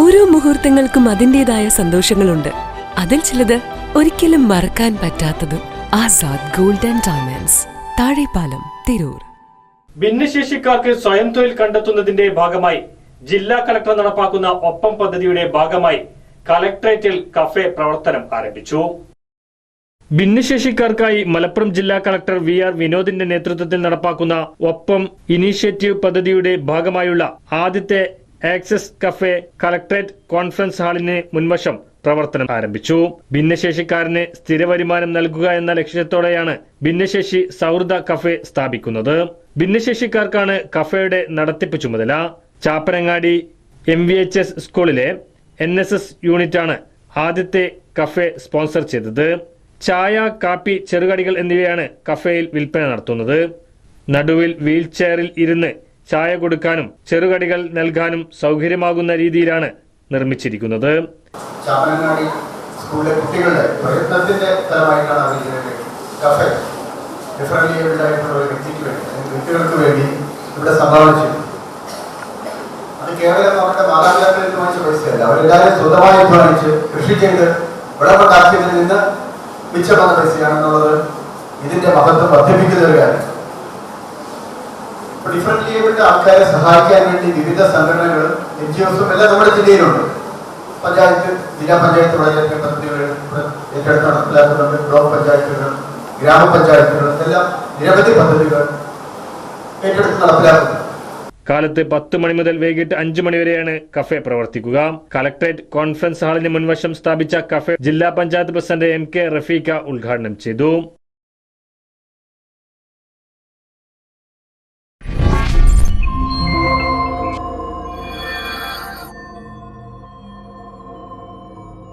ഓരോ മുഹൂർത്തങ്ങൾക്കും അതിന്റെതായ സന്തോഷങ്ങളുണ്ട്. അതിൽ ചിലത് ഒരിക്കലും മറക്കാൻ പറ്റാത്തതും ആസാദ് ഗോൾഡൻ ഡയമണ്ട്സ് താഴെപ്പാലം തിരൂർ. ഭിന്നശേഷിക്കാർക്ക് സ്വയം തൊഴിൽ കണ്ടെത്തുന്നതിന്റെ ഭാഗമായി ജില്ലാ കലക്ടർ നടപ്പാക്കുന്ന ഒപ്പം പദ്ധതിയുടെ ഭാഗമായി കലക്ടറേറ്റിൽ കഫേ പ്രവർത്തനം ആരംഭിച്ചു. ഭിന്നശേഷിക്കാർക്കായി മലപ്പുറം ജില്ലാ കളക്ടർ വി ആർ വിനോദിന്റെ നേതൃത്വത്തിൽ നടപ്പാക്കുന്ന ഒപ്പം ഇനീഷ്യേറ്റീവ് പദ്ധതിയുടെ ഭാഗമായുള്ള ആദ്യത്തെ ആക്സസ് കഫേ കളക്ടറേറ്റ് കോൺഫറൻസ് ഹാളിന് മുൻവശം പ്രവർത്തനം ആരംഭിച്ചു. ഭിന്നശേഷിക്കാരന് സ്ഥിര വരുമാനം നൽകുക എന്ന ലക്ഷ്യത്തോടെയാണ് ഭിന്നശേഷി സൗഹൃദ കഫേ സ്ഥാപിക്കുന്നത്. ഭിന്നശേഷിക്കാർക്കാണ് കഫേയുടെ നടത്തിപ്പ് ചുമതല. Chappanangadi M V H S സ്കൂളിലെ എൻ എസ് എസ് യൂണിറ്റാണ് ആദ്യത്തെ കഫേ സ്പോൺസർ ചെയ്തത്. ചായ കാപ്പി ചെറുകടികൾ എന്നിവയാണ് കഫേയിൽ വിൽപ്പന നടത്തുന്നത്. നടുവിൽ വീൽ ചെയറിൽ ഇരുന്ന് ചായ കൊടുക്കാനും ചെറുകടികൾ നൽകാനും സൗകര്യമാകുന്ന രീതിയിലാണ് നിർമ്മിച്ചിരിക്കുന്നത്. സ്കൂളിലെ കുട്ടികളുടെ പ്രയത്നത്തിന്റെ അത് കേവലം കൃഷി ചെയ്ത് നിന്ന് ഇതിന്റെ മഹത്വം വർദ്ധിപ്പിക്കുന്ന ഒരു കാര്യം. ഡിഫറന്റ് ഏബിൾഡ് ആൾക്കാരെ സഹായിക്കാൻ വേണ്ടി വിവിധ സംഘടനകൾ എൻ ജി ഒസും എല്ലാം നമ്മുടെ ജില്ലയിലുണ്ട്. പഞ്ചായത്ത് ജില്ലാ പഞ്ചായത്ത് വളരെ പദ്ധതികൾ ഏറ്റെടുത്ത് നടപ്പിലാക്കുന്നുണ്ട് ബ്ലോക്ക് പഞ്ചായത്തുകൾ ഗ്രാമപഞ്ചായത്തുകൾ എല്ലാം നിരവധി പദ്ധതികൾ ഏറ്റെടുത്ത് നടപ്പിലാക്കുന്നു. കാലത്ത് പത്ത് മണി മുതൽ വൈകിട്ട് അഞ്ചു മണിവരെയാണ് കഫേ പ്രവർത്തിക്കുക. കളക്ടറേറ്റ് കോൺഫറൻസ് ഹാളിന് മുൻവശം സ്ഥാപിച്ച കഫേ ജില്ലാ panchayat president M K Rafeeqa ഉദ്ഘാടനം ചെയ്തു.